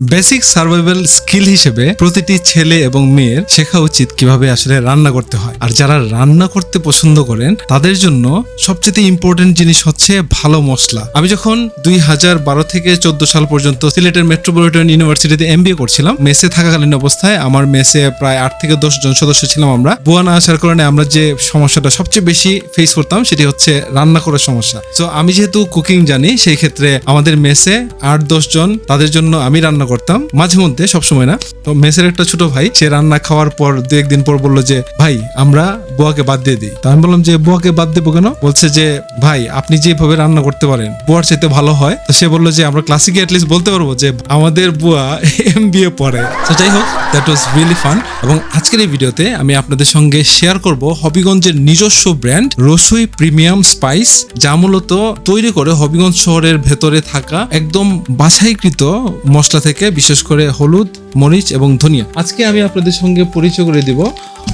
Basic survival skill হিসেবে প্রতিটি ছেলে এবং মেয়ের শেখা উচিত কীভাবে আসলে রান্না করতে হয়। আর যারা রান্না করতে পছন্দ করেন, তাদের জন্য সবচেয়ে ইম্পর্টেন্ট জিনিস হচ্ছে ভালো মশলা। আমি যখন দুই হাজার বারো থেকে চোদ্দ সাল পর্যন্ত সিলেটের মেট্রোপলিটন ইউনিভার্সিটিতে এম করছিলাম, মেসে থাকাকালীন অবস্থায় আমার মেসে প্রায় আট থেকে দশ জন সদস্য ছিলাম আমরা। বুয়া না আসার কারণে আমরা যে সমস্যাটা সবচেয়ে বেশি ফেস করতাম, সেটি হচ্ছে রান্না করার সমস্যা। তো আমি যেহেতু কুকিং জানি, সেই ক্ষেত্রে আমাদের মেসে আট দশ জন, তাদের জন্য আমি রান্না করতাম, মাঝে মধ্যে, সবসময় না। তো মেসের একটা ছোট ভাই, সে রান্না খাওয়ার পর দু একদিন পর বলল যে, ভাই, আমরা বুয়াকে বাদ দিয়ে দিই। আমি বললাম যে, বুয়াকে বাদ দেবো কেন? বলছে যে, ভাই, আপনি যেভাবে রান্না করতে পারেন, বুয়ার চাইতে ভালো হয়। তো সে বলল যে, আমরা ক্লাসিকে অ্যাটলিস্ট বলতে পারব যে, আমাদের বুয়া এম বি এ পড়ে। তো যাই হোক দ্যাট ওয়াজ রিয়েলি ফান এবং আজকের এই ভিডিওতে আমি আপনাদের সঙ্গে শেয়ার করব হবিগঞ্জের নিজস্ব ব্র্যান্ড রসুই প্রিমিয়াম স্পাইস যা মূলত তৈরি করে হবিগঞ্জ শহরের ভেতরে থাকা একদম বাছাইকৃত মশলা থেকে, বিশেষ করে হলুদ মরিচ এবং ধনিয়া। আজকে আমি আপনাদের সঙ্গে পরিচয় করে দিব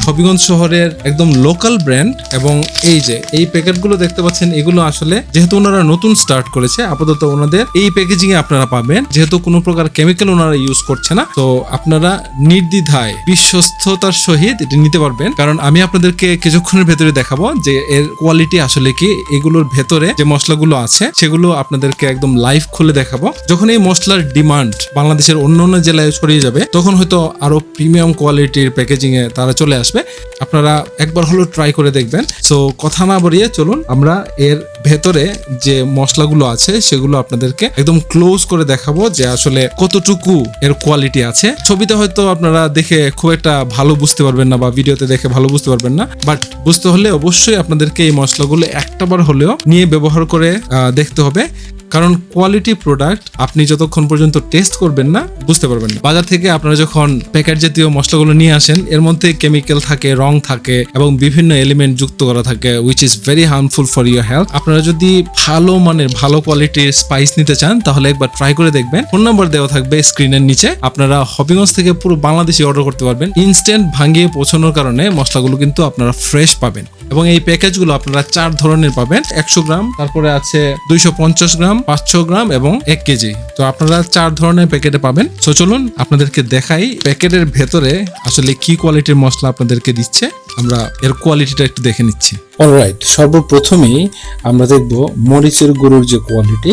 হবিগঞ্জ শহরের একদম লোকাল ব্র্যান্ড এবং এই যে, এই প্যাকেটগুলো দেখতে পাচ্ছেন, এগুলো আসলে যেহেতু ওনারা নতুন স্টার্ট করেছে, আপাতত ওনাদের এই প্যাকেজিং এ আপনারা পাবেন। যেহেতু কোনো প্রকার কেমিক্যাল ওনারা ইউজ করছে না, তো আপনারা নির্দ্বিধায় বিশ্বস্ততার সহিত এটি নিতে পারবেন। কারণ আমি আপনাদেরকে কিছুক্ষণের ভেতরে দেখাবো যে এর কোয়ালিটি আসলে কি, এগুলোর ভেতরে যে মশলাগুলো আছে, সেগুলো আপনাদেরকে একদম লাইভ খুলে দেখাবো। যখন এই মশলার ডিমান্ড বাংলাদেশের অন্য অন্য জেলায় ছড়িয়ে যাবে, তখন হয়তো আরও প্রিমিয়াম কোয়ালিটির প্যাকেজিং এ তারা চলে আসবে। আপনারা একবার হলো ট্রাই করে দেখবেন। সো কথা না বাড়িয়ে চলুন, আমরা এর ভেতরে যে মশলাগুলো আছে, সেগুলো আপনাদেরকে একদম ক্লোজ করে দেখাবো যে আসলে কতটুকু এর কোয়ালিটি আছে। ছবিতে হয়তো আপনারা দেখে খুব একটা ভালো বুঝতে পারবেন না বা ভিডিওতে দেখে ভালো বুঝতে পারবেন না। বাট বুঝতে হলে অবশ্যই আপনাদেরকে এই মশলাগুলো একটাবার হলেও নিয়ে ব্যবহার করে দেখতে হবে। কারণ কোয়ালিটি প্রোডাক্ট আপনি যতক্ষণ পর্যন্ত টেস্ট করবেন না, বুঝতে পারবেন না। বাজার থেকে আপনারা যখন প্যাকেট জাতীয় মশলাগুলো নিয়ে আসেন, এর মধ্যে কেমিক্যাল থাকে, রং থাকে এবং বিভিন্ন এলিমেন্ট যুক্ত করা থাকে which is very harmful for your health আপনারা যদি ভালো মানের, ভালো কোয়ালিটির স্পাইস নিতে চান, তাহলে একবার ট্রাই করে দেখবেন। ফোন নাম্বার দেওয়া থাকবে স্ক্রিনের নিচে। আপনারা হবিগঞ্জ থেকে পুরো বাংলাদেশে অর্ডার করতে পারবেন। ইনস্ট্যান্ট ভাঙিয়ে পৌঁছানোর কারণে মশলাগুলো কিন্তু আপনারা ফ্রেশ পাবেন। এবং এই প্যাকেজগুলো আপনারা চার ধরনের পাবেন। একশো গ্রাম, তারপরে আছে দুইশো পঞ্চাশ গ্রাম পাঁচশো গ্রাম এবং এক কেজি। তো আপনারা চার ধরনের প্যাকেটে পাবেন। তো চলুন আপনাদেরকে দেখাই প্যাকেটের ভেতরে আসলে কি কোয়ালিটির মশলা আপনাদেরকে দিচ্ছে। আমরা এর কোয়ালিটিটা একটু দেখে নিচ্ছি। অলরাইট সর্বপ্রথমেই আমরা দেখব মরিচের গুঁড়োর যে কোয়ালিটি।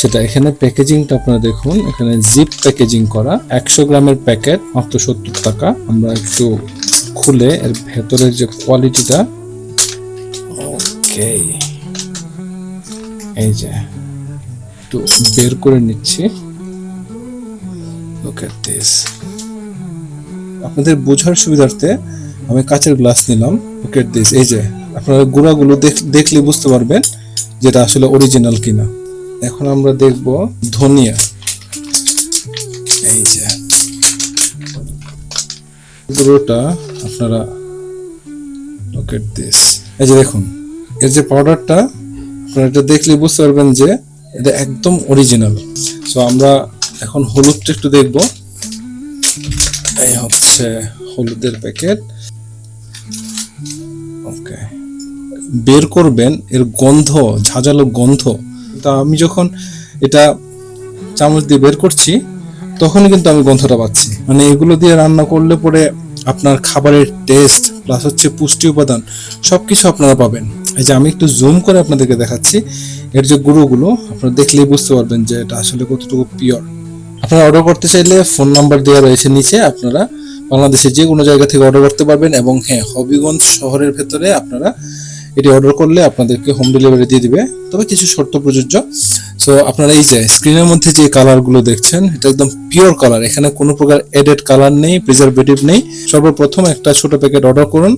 সেটা এখানে প্যাকেজিংটা আপনারা দেখুন, এখানে জিপ প্যাকেজিং করা। একশো গ্রামের প্যাকেট, মাত্র সত্তর টাকা। আমরা একটু খুলে এর ভেতরের যে কোয়ালিটিটা। ওকে এই যে। একটু বের করে নিচ্ছি। দিস আপনাদের বোঝার সুবিধার্থে আমি কাঁচের গ্লাস নিলাম। ওকে দিস এই যে, আপনারা গুঁড়াগুলো দেখ- দেখলে বুঝতে পারবেন যেটা আসলে অরিজিনাল কিনা। এখন আমরা দেখব ধনিয়া। এই যে, গুঁড়োটা আপনারা লোক এট দিস এই যে দেখুন, এর যে পাউডারটা আপনারা এটা দেখলে বুঝতে পারবেন যে এটা একদম অরিজিনাল সো আমরা এখন হলুদটা একটু দেখব। এই হচ্ছে হলুদের প্যাকেট ওকে বের করবেন, এর গন্ধ, ঝাঁঝালো গন্ধ। তা আমি যখন এটা চামচ দিয়ে বের করছি, তখনই কিন্তু আমি গন্ধটা পাচ্ছি। মানে এগুলো দিয়ে রান্না করলে পরে আপনার খাবারের টেস্ট প্লাস হচ্ছে পুষ্টি উপাদান, সবকিছু আপনারা পাবেন। এই যে আমি একটু জুম করে আপনাদেরকে দেখাচ্ছি, এর যে গুঁড়োগুলো, আপনারা দেখলেই বুঝতে পারবেন যে এটা আসলে কতটুকু পিওর আপনারা অর্ডার করতে চাইলে ফোন নাম্বার দেওয়া রয়েছে নিচে, আপনারা বাংলাদেশের যে কোনো জায়গা থেকে অর্ডার করতে পারবেন এবং হ্যাঁ হবিগঞ্জ শহরের ভেতরে আপনারা এটি অর্ডার করলে আপনাদেরকে হোম ডেলিভারি দিয়ে দিবে। তবে কিছু শর্ত প্রযোজ্য। সো আপনারা এই যে স্ক্রিনের মধ্যে যে কালারগুলো দেখছেন, এটা একদম পিওর কালার এখানে কোনো প্রকার এডেড কালার নেই প্রিজারভেটিভ নেই। সর্বপ্রথম একটা ছোট প্যাকেট অর্ডার করুন।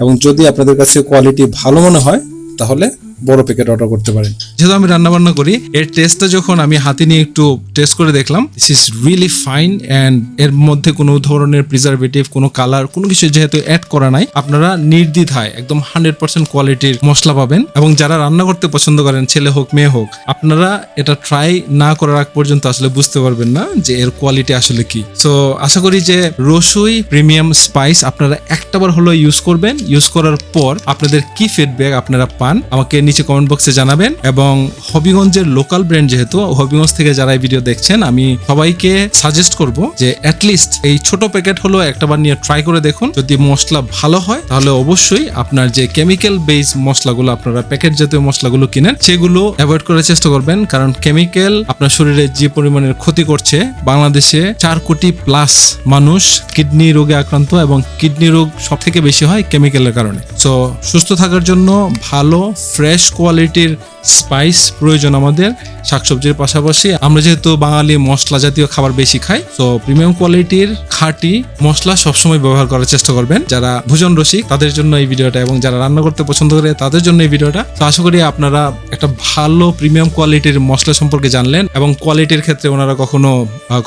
এবং যদি আপনাদের কাছে কোয়ালিটি ভালো মনে হয়, তাহলে বড় প্যাকেট অর্ডার করতে পারেন যেহেতু আমি রান্না বান্না করি, এর টেস্টটা যখন আমি হাতে নিয়ে একটু টেস্ট করে দেখলাম this is really fine and এর মধ্যে কোনো ধরনের প্রিজারভেটিভ কোনো কালার কোনো কিছু যেহেতু অ্যাড করা নাই, আপনারা নির্দ্বিধায় একদম হান্ড্রেড পার্সেন্ট কোয়ালিটির মশলা পাবেন। এবং যারা রান্না করতে পছন্দ করেন, ছেলে হোক, মেয়ে হোক, আপনারা এটা ট্রাই না করার আগ পর্যন্ত আসলে বুঝতে পারবেন না যে এর কোয়ালিটি আসলে কি। সো আশা করি যে রসুই প্রিমিয়াম স্পাইস আপনারা একটাবার হলো ইউজ করবেন। ইউজ করার পর আপনাদের কি ফিডব্যাক আপনারা পান, আমাকে নিচে কমেন্ট বক্সে জানাবেন এবং হবিগঞ্জের লোকাল ব্র্যান্ড যেহেতু, হবিগঞ্জ থেকে যারা এই ভিডিও দেখছেন, আমি সবাইকে সাজেস্ট করব যে অ্যাটলিস্ট এই ছোট প্যাকেট হলো একটাবার নিয়ে ট্রাই করে দেখুন। যদি মশলা ভালো হয়, তাহলে অবশ্যই আপনার যে কেমিক্যাল বেস মশলাগুলো, আপনারা প্যাকেট জাতীয় মশলাগুলো কিনেন, সেগুলো অ্যাভয়েড করার চেষ্টা করবেন। কারণ কেমিক্যাল আপনার শরীরে যে পরিমাণের ক্ষতি করছে, বাংলাদেশে চার কোটি প্লাস মানুষ কিডনি রোগে আক্রান্ত এবং কিডনি রোগ সব থেকে বেশি হয় কেমিক্যালের কারণে। সো সুস্থ থাকার জন্য ভালো ফ্রেশ কোয়ালিটির স্পাইস প্রয়োজন আমাদের শাকসবজির পাশাপাশি। আমরা যেহেতু বাঙালি মশলা জাতীয় খাবার বেশি খাই, তো প্রিমিয়াম কোয়ালিটির খাঁটি মশলা সবসময় ব্যবহার করার চেষ্টা করবেন। যারা ভোজন রসিক, তাদের জন্য এই ভিডিওটা এবং যারা রান্না করতে পছন্দ করে, তাদের জন্য এই ভিডিওটা। তো আশা করি আপনারা একটা ভালো প্রিমিয়াম কোয়ালিটির মশলা সম্পর্কে জানলেন এবং কোয়ালিটির ক্ষেত্রে ওনারা কখনো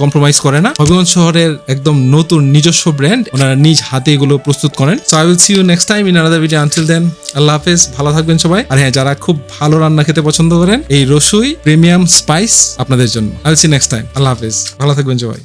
কম্প্রোমাইজ করে না। হবিগঞ্জ শহরের একদম নতুন নিজস্ব ব্র্যান্ড ওনারা নিজ হাতে এগুলো প্রস্তুত করেন। So I will see you next time in another video until then আল্লাহ হাফেজ, ভালো থাকবেন সবাই। আর হ্যাঁ যারা খুব ভালো রান্না খেতে পছন্দ করেন, এই রসুই প্রিমিয়াম স্পাইস আপনাদের জন্য। আই সি নেক্সট টাইম আল্লাহ হাফিজ। ভালো থাকবেন সবাই।